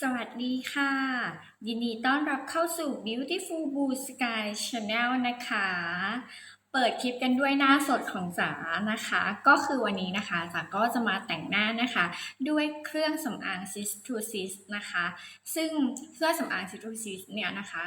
สวัสดีค่ะ ยินดีต้อนรับเข้าสู่ Beautiful Blue Sky Channel นะคะ เปิดคลิปกันด้วยหน้าสดของจ๋านะคะ ก็คือวันนี้นะคะจ๋าก็จะมาแต่งหน้านะคะ ด้วยเครื่องสำอาง Sis to Sis นะคะ ซึ่งเครื่องสำอาง Sis to Sis เนี่ยนะคะ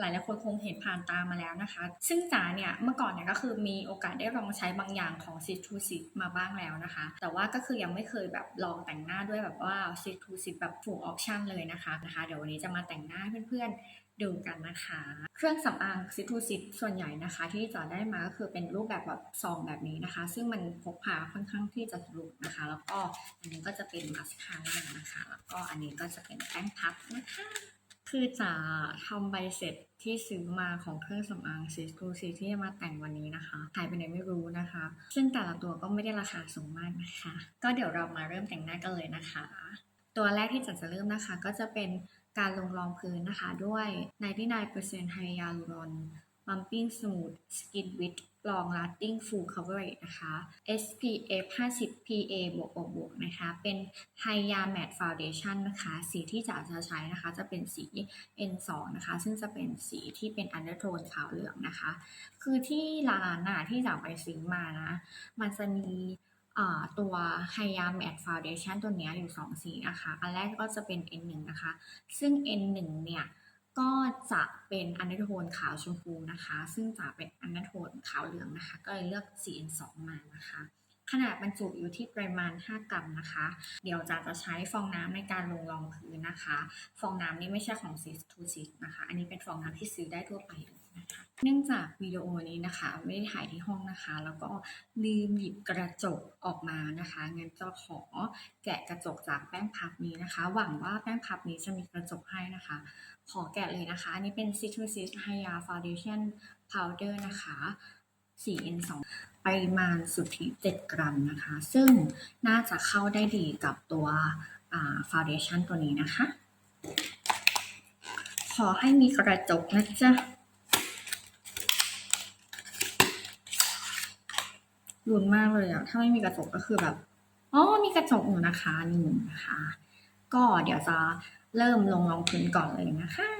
หลายหลายคนคงเห็นผ่านตามาแล้วนะคะ ซึ่งจ๋าเนี่ยเมื่อก่อนเนี่ยก็คือมีโอกาสได้ลองใช้บางอย่างของ Sis to Sis มาบ้างแล้วนะคะ แต่ว่าก็คือยังไม่เคยแบบลองแต่งหน้าด้วยแบบว่า Sis to Sis แบบ full option เลยนะคะนะคะ เดี๋ยววันนี้จะมาแต่งหน้าให้เพื่อนๆ ดูกันนะคะ เครื่องสำอางซิทูซิตส่วนใหญ่นะคะ ที่จะได้มาก็คือเป็นรูปแบบแบบซองแบบนี้นะคะ ซึ่งมันพกพาค่อนข้างที่จะสะดวกนะคะ แล้วก็อันนี้ก็จะเป็นมาสคาร่านะคะ แล้วก็อันนี้ก็จะเป็นแป้งพับนะคะคือจะทำใบเสร็จที่ซื้อมาของเครื่องสำอางซิสกูซีที่จะมาแต่งวันนี้นะคะหายไปไหนไม่รู้นะคะ ซึ่งแต่ละตัวก็ไม่ได้ราคาสูงมากนะคะ ก็เดี๋ยวเรามาเริ่มแต่งหน้ากันเลยนะคะ ตัวแรกที่จัดจะเริ่มนะคะ ก็จะเป็น การลงรองพื้นนะคะด้วย 99% Hyaluron Pumping Smooth Skin with Long Lasting Full Coverage นะคะ SPF 50 PA บวกบวกบวกนะคะ เป็น Hya Matte Foundation นะคะ สีที่จะจะใช้นะคะ จะเป็นสี N2 นะคะ ซึ่งจะเป็นสีที่เป็น undertone ขาวเหลืองนะคะ คือที่ร้านน่ะที่จะไปซื้อมานะ มันจะมี ตัว Hya m a t Foundation ตัวนี้อยู่ 2 สีนะคะ อันแรกก็จะเป็น N1 นะคะ ซึ่ง N1 เนี่ยก็จะเป็นอันเดโทนขาวชมพูนะคะ ซึ่งจะเป็นอันเดโทนขาวเหลืองนะคะ ก็เลยเลือก CN2 มานะคะ ขนาดบรรจุอยู่ที่ปริมาณ 5 กรัมนะคะ เดี๋ยวจะจะใช้ฟองน้ำในการลงรองพื้นนะคะ ฟองน้ำนี่ไม่ใช่ของ Sis to Sis นะคะ อันนี้เป็นฟองน้ำที่ซื้อได้ทั่วไปเลย เนื่องจากวิดีโอนี้นะคะ ไม่ได้ถ่ายที่ห้องนะคะ แล้วก็ลืมหยิบกระจกออกมานะคะงั้นจะขอแกะกระจกจากแป้งพับนี้นะคะ หวังว่าแป้งพับนี้จะมีกระจกให้นะคะ ขอแกะเลยนะคะ อันนี้เป็น Citrus Hya Foundation Powder นะคะ 4N2 ปริมาณสุทธิ 7 กรัมนะคะ ซึ่งน่าจะเข้าได้ดีกับตัวอ่า Foundation ตัวนี้นะคะ ขอให้มีกระจกนะจ๊ะ รุนมากเลยอะถ้าไม่มีกระจกก็คือแบบอ๋อมีกระจกอยู่นะคะนี่นะคะ ก็เดี๋ยวจะเริ่มลงรองพื้นก่อนเลยนะคะ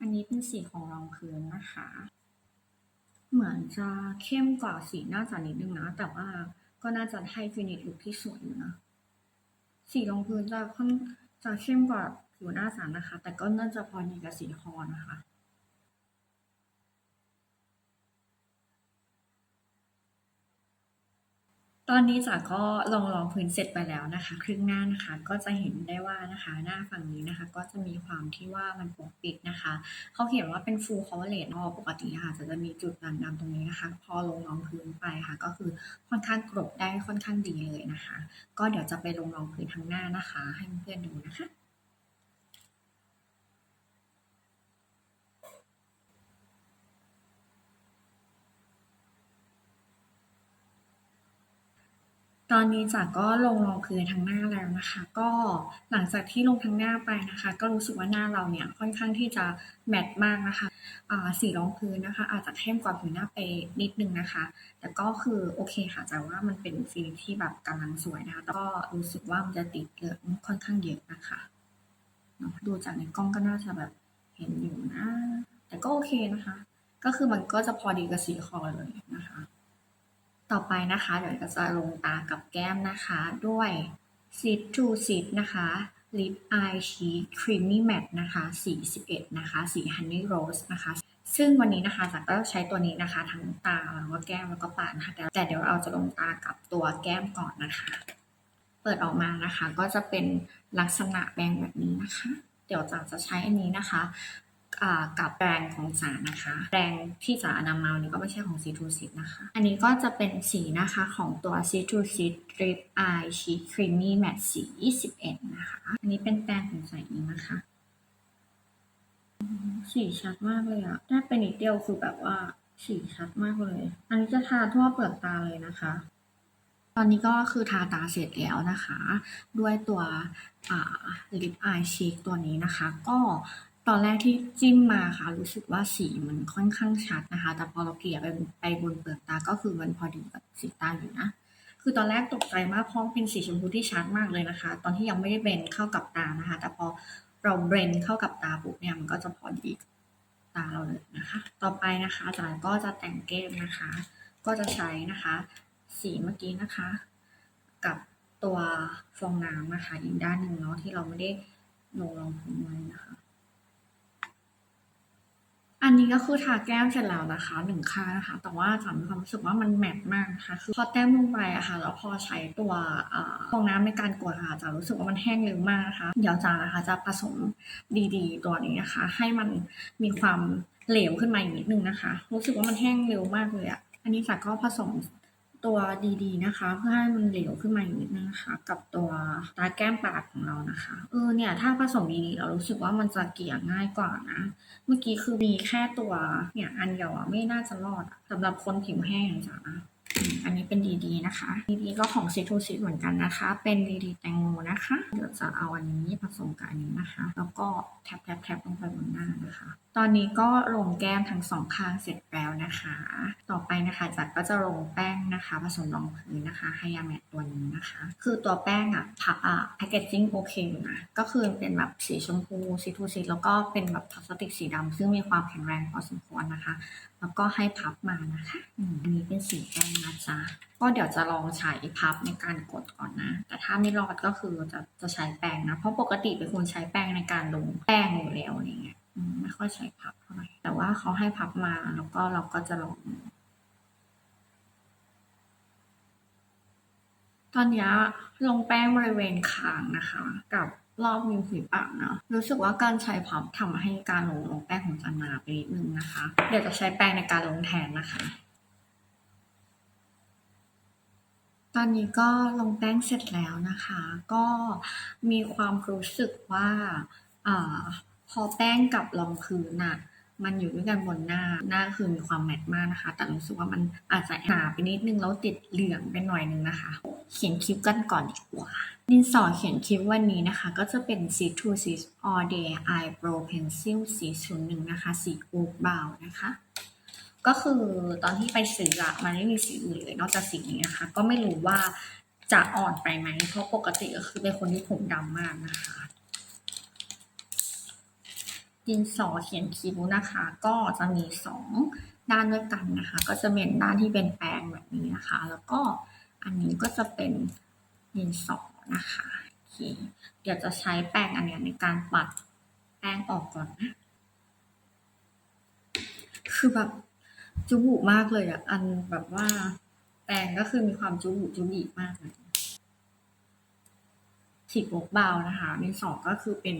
อันนี้เป็นสีของรองพื้นนะคะ เหมือนจะเข้มกว่าสีหน้าจัดนิดนึงนะ แต่ว่าก็น่าจะให้ฟินิชลุคที่สวยอยู่นะ สีรองพื้นจะค่อนจะเข้มกว่าผิวหน้าสันนะคะ แต่ก็น่าจะพอดีกับสีคอนะคะ ตอนนี้จ๋าก็ลองรองพื้นเสร็จไปแล้วนะคะ ครึ่งหน้านะคะก็จะเห็นได้ว่านะคะ หน้าฝั่งนี้นะคะ ก็จะมีความที่ว่ามันปกปิดนะคะ เขาเขียนว่าเป็น full coverage เนาะปกติค่ะจะจะมีจุดด่างดำตรงนี้นะคะ พอลงรองพื้นไปค่ะ ก็คือค่อนข้างกรบได้ค่อนข้างดีเลยนะคะ ก็เดี๋ยวจะไปลงรองพื้นทั้งหน้านะคะ ให้เพื่อนดูนะคะ ตอนนี้จ๋าก็ลงรองพื้นทั้งหน้าแล้วนะคะ ก็หลังจากที่ลงทั้งหน้าไปนะคะ ก็รู้สึกว่าหน้าเราเนี่ยค่อนข้างที่จะแมตต์มากนะคะสีรองพื้นนะคะ อาจจะเข้มกว่าผิวหน้าไปนิดนึงนะคะ แต่ก็คือโอเคค่ะแต่ว่ามันเป็นสีที่แบบกำลังสวยนะคะก็รู้สึกว่ามันจะติดเหลืองค่อนข้างเยอะนะคะดูจากในกล้องก็น่าจะแบบเห็นอยู่นะ แต่ก็โอเคนะคะ ก็คือมันก็จะพอดีกับสีคอเลยนะคะ ต่อไปนะคะ เดี๋ยวจะลงตากับแก้มนะคะ ด้วย Sit to Sit นะคะ Lip Eye Cheek Creamy Matte นะคะสี11นะคะ สี Honey Rose นะคะ ซึ่งวันนี้นะคะจากก็ใช้ตัวนี้นะคะ ทั้งตาแล้วก็แก้มแล้วก็ปากนะคะ แต่เดี๋ยวเราจะลงตากับตัวแก้มก่อนนะคะ เปิดออกมานะคะ ก็จะเป็นลักษณะแบงแบบนี้นะคะ เดี๋ยวจากจะใช้อันนี้นะคะ กับแบรนด์ของสารนะคะแบรนด์ที่สาอนำมาวันนี้ก็ไม่ใช่ของ c ีทูซินะคะ อันนี้ก็จะเป็นสีนะคะของตัว c ีทูซิ Drip Eye Cheek Creamy Matte สี21 นะคะ อันนี้เป็นแบรนด์ของสาเองนะคะสีชัดมากเลยอะถ้าเป็นนิดเดียวคือแบบว่าสีชัดมากเลย อันนี้จะทาทั่วเปลือกตาเลยนะคะ ตอนนี้ก็คือทาตาเสร็จแล้วนะคะ ด้วยตัวลิปอายชีกตัวนี้นะคะ ก็ ตอนแรกที่จิ้มมาค่ะ รู้สึกว่าสีมันค่อนข้างชัดนะคะ แต่พอเราเกลี่ยไปไปบนเปลือกตาก็คือมันพอดีกับสีตาอยู่นะ คือตอนแรกตกใจมากเพราะเป็นสีชมพูที่ชัดมากเลยนะคะ ตอนที่ยังไม่ได้เบนเข้ากับตานะคะ แต่พอเราเบนเข้ากับตาปุ๊บเนี่ยมันก็จะพอดีตาเราเลยนะคะ ต่อไปนะคะจารย์ก็จะแต่งเกมนะคะ ก็จะใช้นะคะ สีเมื่อกี้นะคะ กับตัวฟองน้ำนะคะอีกด้านหนึ่งเนาะที่เราไม่ได้ลงรองพื้นไว้นะคะ อันนี้ก็คือทาแก้มเสร็จแล้วนะคะหนึ่งข้างนะคะ แต่ว่าจ๋ามีความรู้สึกว่ามันแมตต์มากนะคะคือพอแต้มลงไปอะค่ะแล้วพอใช้ตัวอ่าฟองน้ำในการกดะค่ะจ๋ารู้สึกว่ามันแห้งเร็วมากนะคะ เดี๋ยวจ๋านะคะจะผสมดีๆตัวนี้นะคะ ให้มันมีความเหลวขึ้นมาอีกนิดนึงนะคะ รู้สึกว่ามันแห้งเร็วมากเลยอะอันนี้จ๋าก็ผสม ตัวดีๆนะคะ เพื่อให้มันเหลวขึ้นมาอีกนิดนึงนะคะ กับตัวตาแก้มปากของเรานะคะเออเนี่ยถ้าผสมดีๆเรารู้สึกว่ามันจะเกลี่ยง่ายกว่านะ เมื่อกี้คือมีแค่ตัวเนี่ยอันเดียวอะไม่น่าจะรอดสำหรับคนผิวแห้งจ้ะ อันนี้เป็นดีๆนะคะ ดีๆก็ของซิทูซิเหมือนกันนะคะ เป็นดีๆแตงโมนะคะ เดี๋ยวจะเอาอันนี้ผสมกับอันนี้นะคะ แล้วก็แทบๆๆลงไปบนหน้านะคะ ตอนนี้ก็ลงแก้มทั้งสองข้างเสร็จแล้วนะคะ ต่อไปนะคะจัดก็จะลงแป้งนะคะ ผสมรองพื้นนะคะไฮยาแมตตัวนี้นะคะ คือตัวแป้งอะพักอะแพคเกจจิ้งโอเคอยู่นะ ก็คือเป็นแบบสีชมพูสีทูสีแล้วก็เป็นแบบพลาสติกสีดำซึ่งมีความแข็งแรงพอสมควรนะคะ แล้วก็ให้พับมานะคะอืมอันนี้เป็นสีแป้งนะจ๊ะก็เดี๋ยวจะลองใช้พับในการกดก่อนนะ แต่ถ้าไม่รอดก็คือจะจะใช้แป้งนะ เพราะปกติเป็นคนใช้แป้งในการลงแป้งอยู่แล้วอะไรเงี้ยอืมไม่ค่อยใช้พับเท่าไหร่ แต่ว่าเขาให้พับมาแล้วก็เราก็จะลองตอนเนี้ยลงแป้งบริเวณคางนะคะ กับ รอบริมฝีปากเนาะรู้สึกว่าการใช้พับทำให้การลงลงแป้งของจันนาไปนิดนึงนะคะ เดี๋ยวจะใช้แป้งในการลงแทนนะคะ ตอนนี้ก็ลงแป้งเสร็จแล้วนะคะ ก็มีความรู้สึกว่าอ่าพอแป้งกับรองพื้นน่ะ มันอยู่ด้วยกันบนหน้า หน้าคือมีความแมตต์มากนะคะ แต่รู้สึกว่ามันอาจจะหนาไปนิดนึงแล้วติดเหลืองไปหน่อยนึงนะคะ เขียนคิ้วกันก่อนดีกว่า ดินสอเขียนคิ้ววันนี้นะคะ ก็จะเป็น C to C All Day Eyebrow Pencil สี01 นะคะ สีโอ๊กบานะคะ ก็คือตอนที่ไปซื้ออะมันไม่มีสีอื่นเลย นอกจากสีนี้นะคะ ก็ไม่รู้ว่าจะอ่อนไปไหม เพราะปกติก็คือเป็นคนที่ผมดำมากนะคะ ดินสอเขียนคิ้วนะคะ ก็จะมีสองด้านด้วยกันนะคะ ก็จะเป็นด้านที่เป็นแปรงแบบนี้นะคะ แล้วก็อันนี้ก็จะเป็นดินสอนะคะโอเคเดี๋ยวจะใช้แปรงอันนี้ในการปัดแป้งออกก่อนนะคือแบบจุบุมากเลยอะอันแบบว่าแปรงก็คือมีความจุบุจุบิมากเลย สีโอกบานะคะดินสอก็คือเป็น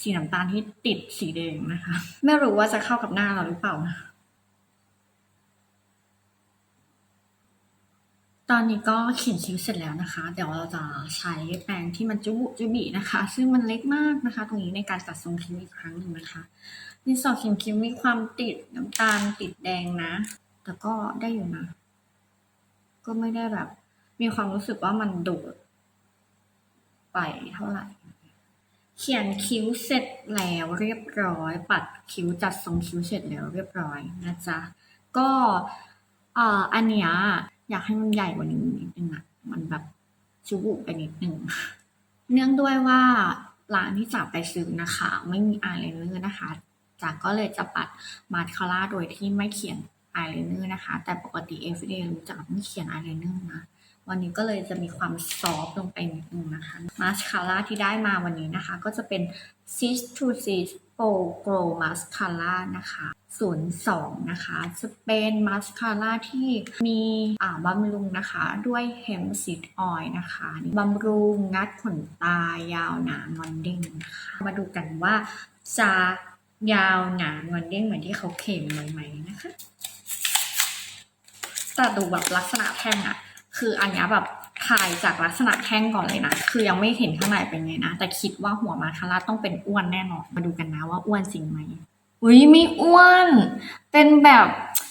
สีน้ำตาลที่ติดสีแดงนะคะ ไม่รู้ว่าจะเข้ากับหน้าเราหรือเปล่านะตอนนี้ก็เขียนคิ้วเสร็จแล้วนะคะ เดี๋ยวเราจะใช้แปรงที่มันจุบุจุบินะคะ ซึ่งมันเล็กมากนะคะ ตรงนี้ในการตัดทรงคิ้วอีกครั้งหนึ่งนะคะดินสอเขียนคิ้วมีความติดน้ำตาลติดแดงนะ แต่ก็ได้อยู่นะ ก็ไม่ได้แบบ มีความรู้สึกว่ามันโดด ไปเท่าไหร่ เขียนคิ้วเสร็จแล้วเรียบร้อย ปัดคิ้วจัดทรงคิ้วเสร็จแล้วเรียบร้อยนะจ๊ะ ก็เอ่ออันเนี้ยอยากให้มันใหญ่กว่านี้นิดนึงอะมันแบบจุบุไปนิดนึง เนื่องด้วยว่าร้านที่จากไปซื้อนะคะ ไม่มีอายไลเนอร์นะคะจากก็เลยจะปัดมาสคาร่าโดยที่ไม่เขียนอายไลเนอร์นะคะ แต่ปกติ everyday รู้จักต้องเขียนอายไลเนอร์นะ วันนี้ก็เลยจะมีความซอฟลงไปนิดนึงนะคะมาสคาร่าที่ได้มาวันนี้นะคะ ก็จะเป็น Cis to Cis Pro Glow Mascara นะคะ02 นะคะ จะเป็นมาสคาร่าที่มีอ่าบำรุงนะคะ ด้วยเฮมซีดออยนะคะบำรุงงัดขนตายาวหนางอนเด้งนะคะ มาดูกันว่าจะยาวหนางอนเด้งเหมือนที่เขาเข็มไหมไหมนะคะแต่ดูแบบลักษณะแท่งอะ คืออันนี้แบบถ่ายจากลักษณะแท่งก่อนเลยนะ คือยังไม่เห็นข้างในเป็นไงนะ แต่คิดว่าหัวมาคาร่าต้องเป็นอ้วนแน่นอน มาดูกันนะว่าอ้วนจริงไหม อุ้ยไม่อ้วน เป็นแบบ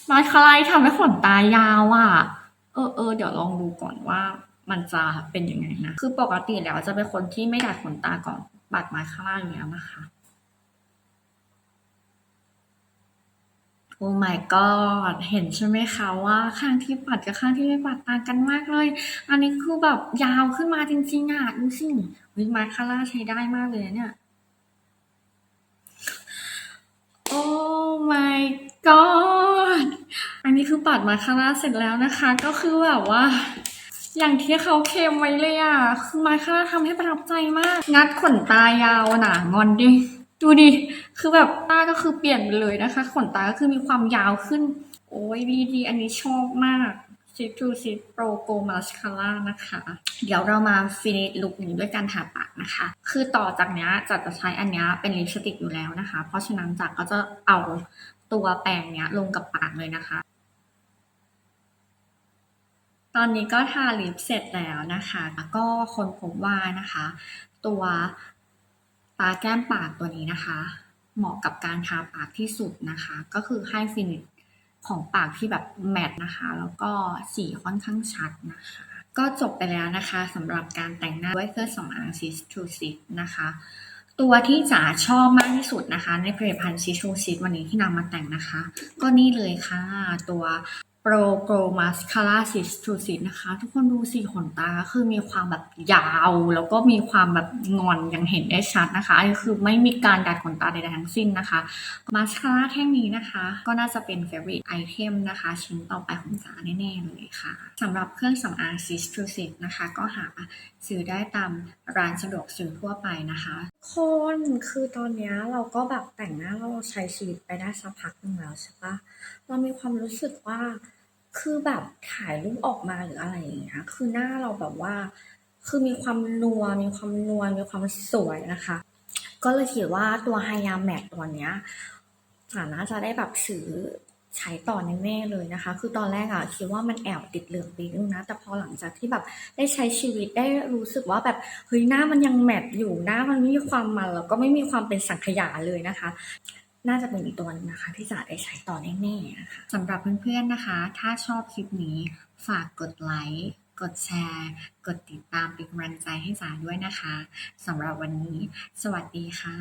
มาคาร่าที่ทำให้ขนตายาวอะ่ะ เออเออเดี๋ยวลองดูก่อนว่ามันจะเป็นยังไงนะ คือปกติแล้วจะเป็นคนที่ไม่ดัดขนตาก่อนปัดมาคาร่าอยู่แล้วนะคะ โอ้ my god เห็นใช่ไหมคะว่าข้างที่ปัดกับข้างที่ไม่ปัดต่างกันมากเลย อันนี้คือแบบยาวขึ้นมาจริงๆอะดูสิวิมาคาร่าใช้ได้มากเลยเนี่ยโอ้ my god อันนี้คือปัดมาคาร่าเสร็จแล้วนะคะ ก็คือแบบว่าอย่างที่เขาเคมไว้เลยอะ คือมาคาร่าทำให้ประทับใจมาก งัดขนตายาวหนางอนดิ ดูดิ คือแบบ คือเปลี่ยนไปเลยนะคะขนตาก็คือมีความยาวขึ้น โอ้ยดีดีอันนี้ชอบมากซิทูซิโปรโกมาสคาร่านะคะ เดี๋ยวเรามาฟินิชลุคนี้ด้วยการทาปากนะคะ คือต่อจากนี้จัดจะใช้อันนี้เป็นลิปสติกอยู่แล้วนะคะ เพราะฉะนั้นจัดก็จะเอาตัวแปรงเนี้ยลงกับปากเลยนะคะ ตอนนี้ก็ทาลิปเสร็จแล้วนะคะก็คนพบว่านะคะ ตัวตาแก้มปากตัวนี้นะคะ เหมาะกับการทาปากที่สุดนะคะ ก็คือให้ฟินิชของปากที่แบบแมตต์นะคะ แล้วก็สีค่อนข้างชัดนะคะ ก็จบไปแล้วนะคะสำหรับการแต่งหน้าด้วยเครื่องสำอางซิสทูซิสนะคะ ตัวที่จ๋าชอบมากที่สุดนะคะ ในผลิตภัณฑ์ซิสทูซิสวันนี้ที่นำมาแต่งนะคะ ก็นี่เลยค่ะตัว โปรโกลมาสคาร่าซีสตูสิตนะคะ ทุกคนดูสีขนตาคือมีความแบบยาว แล้วก็มีความแบบงอนยังเห็นได้ชัดนะคะอันนี้คือไม่มีการดัดขนตาใดๆทั้งสิ้นนะคะมาสคาร่าแท่งนี้นะคะ ก็น่าจะเป็นเฟรนด์ไอเท็มนะคะ ชิ้นต่อไปของจ๋าแน่ๆเลยค่ะสำหรับเครื่องสำอางซิสทูซิสนะคะ ก็หาซื้อได้ตามร้านสะดวกซื้อทั่วไปนะคะ คนคือตอนนี้เราก็แบบแต่งหน้าเราใช้ชีวิตไปได้สักพักหนึ่งแล้วใช่ปะเรามีความรู้สึกว่าคือแบบถ่ายรูปออกมาหรืออะไรอย่างเงี้ยคือหน้าเราแบบว่า คือมีความนัวมีความนวลมีความสวยนะคะ ก็เลยคิดว่าตัวไฮยาแมทตัวเนี้ยสาน่าจะได้แบบซื้อ ใช้ต่อแน่ๆเลยนะคะ คือตอนแรกอะคิดว่ามันแอบติดเหลืองไปนึงนะ แต่พอหลังจากที่แบบได้ใช้ชีวิตได้รู้สึกว่าแบบเฮ้ยหน้ามันยังแมทอยู่หน้ามันไม่มีความมันแล้วก็ไม่มีความเป็นสังขยาเลยนะคะ น่าจะเป็นอีกตัวนึงนะคะ ที่จะได้ใช้ต่อแน่ๆนะคะสำหรับเพื่อนๆนะคะ ถ้าชอบคลิปนี้ฝากกดไลค์กดแชร์ กดติดตามเป็นกำลังใจให้จ๋าด้วยนะคะสำหรับวันนี้ สวัสดีค่ะ